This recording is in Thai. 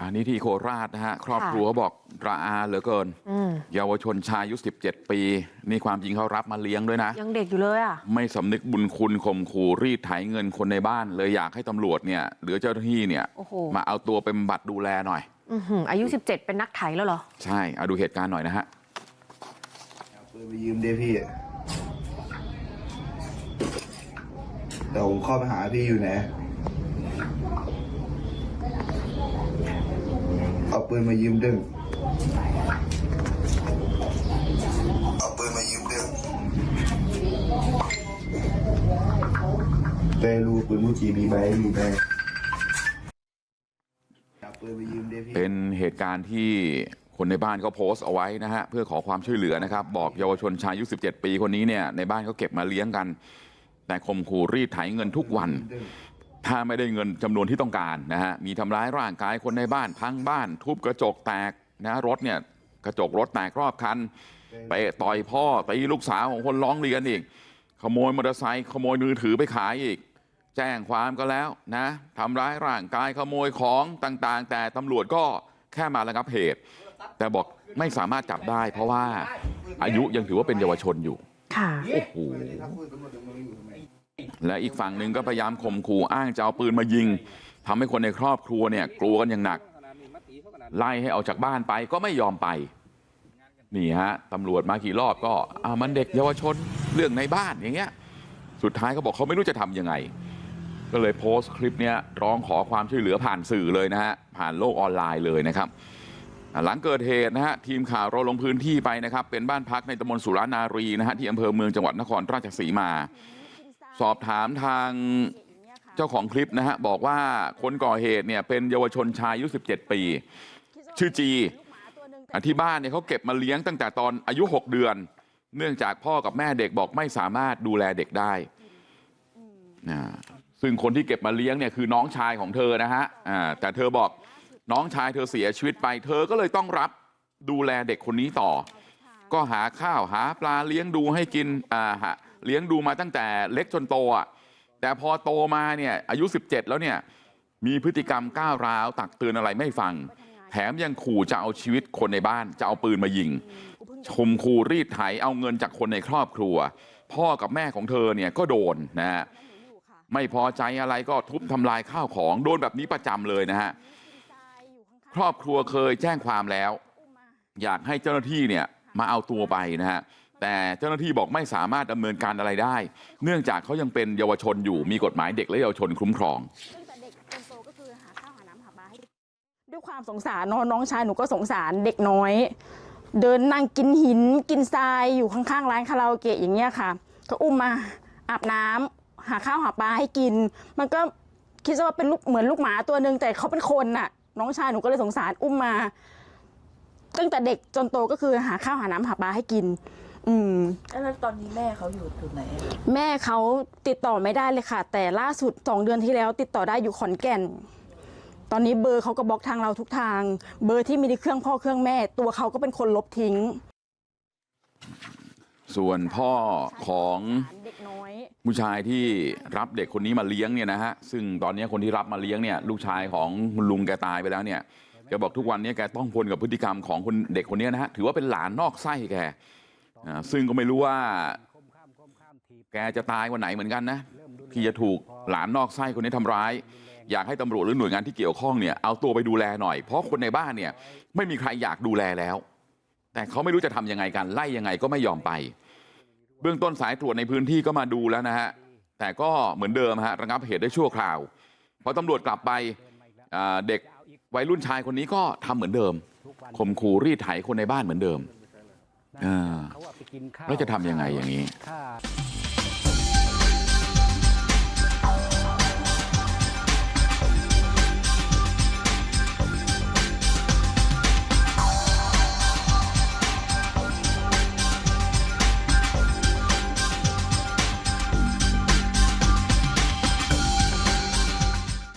อันนี้ที่โคราชนะฮะครอบครัวเขาบอกระอาเหลือเกินอืมเยาวชนชายอายุ17ปีนี่ความจริงเขารับมาเลี้ยงด้วยนะยังเด็กอยู่เลยอะไม่สำนึกบุญคุณข่มขู่รีดไถเงินคนในบ้านเลยอยากให้ตำรวจเนี่ยหรือเจ้าหน้าที่เนี่ยโอ้โหมาเอาตัวเป็นบัตรดูแลหน่อยอื้อหืออายุ 17 เป็นนักไถแล้วเหรอ ใช่เอาดูเหตุการณ์หน่อยนะฮะเอาปืนไปยืมดิพี่เดี๋ยวผมเข้าไปหาพี่อยู่ไหน เอาปืนมายืมดึง เอาปืนมายืมดึงแต่รู้ปืนมูจีมีใบมีใบเอาปืนไปยืมดิพี่เป็นเหตุการณ์ที่คนในบ้านเขาโพสต์เอาไว้นะฮะ เพื่อขอความช่วยเหลือนะครับ บอกเยาวชนชายอายุ 17 ปีคนนี้เนี่ยในบ้านเขาเก็บมาเลี้ยงกัน แต่ข่มขู่รีดไถเงินทุกวัน ถ้าไม่ได้เงินจำนวนที่ต้องการนะฮะมีทำร้ายร่างกายคนในบ้านพังบ้านทุบกระจกแตกนะรถเนี่ยกระจกรถแตกรอบคันไปต่อยพ่อตีลูกสาวของคนร้องเรียนอีกขโมยมอเตอร์ไซค์ขโมยมือถือไปขายอีก แจ้งความก็แล้วนะทำร้ายร่างกายขโมยของต่างๆ แต่ตำรวจก็แค่มาระงับเหตุ แต่บอกไม่สามารถจับได้ เพราะว่าอายุยังถือว่าเป็นเยาวชนอยู่ค่ะโอ้โห และอีกฝั่งหนึ่งก็พยายามข่มขู่อ้างจะเอาปืนมายิงทำให้คนในครอบครัวเนี่ยกลัวกันอย่างหนักไล่ให้ออกจากบ้านไปก็ไม่ยอมไปนี่ฮะตำรวจมากี่รอบก็อ่ามันเด็กเยาวชนเรื่องในบ้านอย่างเงี้ยสุดท้ายเขาบอกเขาไม่รู้จะทำยังไงก็เลยโพสต์คลิปเนี้ยร้องขอความช่วยเหลือผ่านสื่อเลยนะฮะผ่านโลกออนไลน์เลยนะครับหลังเกิดเหตุนะฮะทีมข่าวเราลงพื้นที่ไปนะครับเป็นบ้านพักในตำบลสุรานารีนะฮะที่อำเภอเมืองจังหวัดนครราชสีมา สอบถามทางเจ้าของคลิปนะฮะบอกว่าคนก่อเหตุเนี่ยเป็นเยาวชนชายอายุ17ปีชื่อจีที่บ้านเนี่ยเขาเก็บมาเลี้ยงตั้งแต่ตอนอายุ6เดือนเนื่องจากพ่อกับแม่เด็กบอกไม่สามารถดูแลเด็กได้นะซึ่งคนที่เก็บมาเลี้ยงเนี่ยคือน้องชายของเธอนะฮะแต่เธอบอกน้องชายเธอเสียชีวิตไปเธอก็เลยต้องรับดูแลเด็กคนนี้ต่อ ก็หาข้าวหาปลาเลี้ยงดูให้กินอ่าหาเลี้ยงดูมาตั้งแต่เล็กจนโตอะแต่พอโตมาเนี่ยอายุ17แล้วเนี่ยมีพฤติกรรมก้าวร้าวตักเตือนอะไรไม่ฟังแถมยังขู่จะเอาชีวิตคนในบ้านจะเอาปืนมายิงชมขู่รีดไถเอาเงินจากคนในครอบครัว พ่อกับแม่ของเธอเนี่ยก็โดนนะฮะไม่พอใจอะไรก็ทุบทำลายข้าวของโดนแบบนี้ประจำเลยนะฮะครอบครัวเคยแจ้งความแล้ว อยากให้เจ้าหน้าที่เนี่ย มาเอาตัวไปนะฮะแต่เจ้าหน้าที่บอกไม่สามารถดำเนินการอะไรได้ เนื่องจากเขายังเป็นเยาวชนอยู่มีกฎหมายเด็กและเยาวชนคุ้มครองด้วยความสงสารนอะน้องชายหนูก็สงสารเด็กน้อย เดินนั่งกินหินกินทรายอยู่ข้างๆ ร้านคาราโอเกะอย่างเงี้ยค่ะก็อุ้มมาอาบน้ำหาข้าวหาปลาให้กิน มันก็คิดว่าเป็นลูกเหมือนลูกหมาตัวหนึ่งแต่เขาเป็นคนน่ะ น้องชายหนูก็เลยสงสารอุ้มมา ตั้งแต่เด็กจนโตก็คือหาข้าวหาน้ำหาปลาให้กิน อืม แล้วตอนนี้แม่เขาอยู่จุดไหนอะแม่เขาติดต่อไม่ได้เลยค่ะ แต่ล่าสุดสองเดือนที่แล้ว ติดต่อได้อยู่ขอนแก่น ตอนนี้เบอร์เขาก็บล็อกทางเราทุกทาง เบอร์ที่มีในเครื่องพ่อเครื่องแม่ ตัวเขาก็เป็นคนลบทิ้งส่วนพ่อของเด็กน้อย ผู้ชายที่รับเด็กคนนี้มาเลี้ยงเนี่ยนะฮะซึ่งตอนนี้คนที่รับมาเลี้ยงเนี่ยลูกชายของคุณลุงแกตายไปแล้วเนี่ยแก บอกทุกวันนี้แกต้องพลกับพฤติกรรมของคนเด็กคนนี้นะฮะถือว่าเป็นหลานนอกไส้แกซึ่งก็ไม่รู้ว่าแกจะตายวันไหนเหมือนกันนะที่จะถูกหลานนอกไส้คนนี้ทำร้ายอยากให้ตำรวจหรือหน่วยงานที่เกี่ยวข้องเนี่ยเอาตัวไปดูแลหน่อยเพราะคนในบ้านเนี่ยไม่มีใครอยากดูแลแล้วแต่เขาไม่รู้จะทำยังไงกันไล่ยังไงก็ไม่ยอมไปเบื้องต้นสายตรวจในพื้นที่ก็มาดูแล้วนะฮะแต่ก็เหมือนเดิมฮะระงับเหตุได้ชั่วคราวพอตำรวจกลับไปเด็ก วัยรุ่นชายคนนี้ก็ทำเหมือนเดิมข่มขู่รีดไถคนในบ้านเหมือนเดิมเขาว่าไปกินข้าวแล้วจะทำยังไงอย่างนี้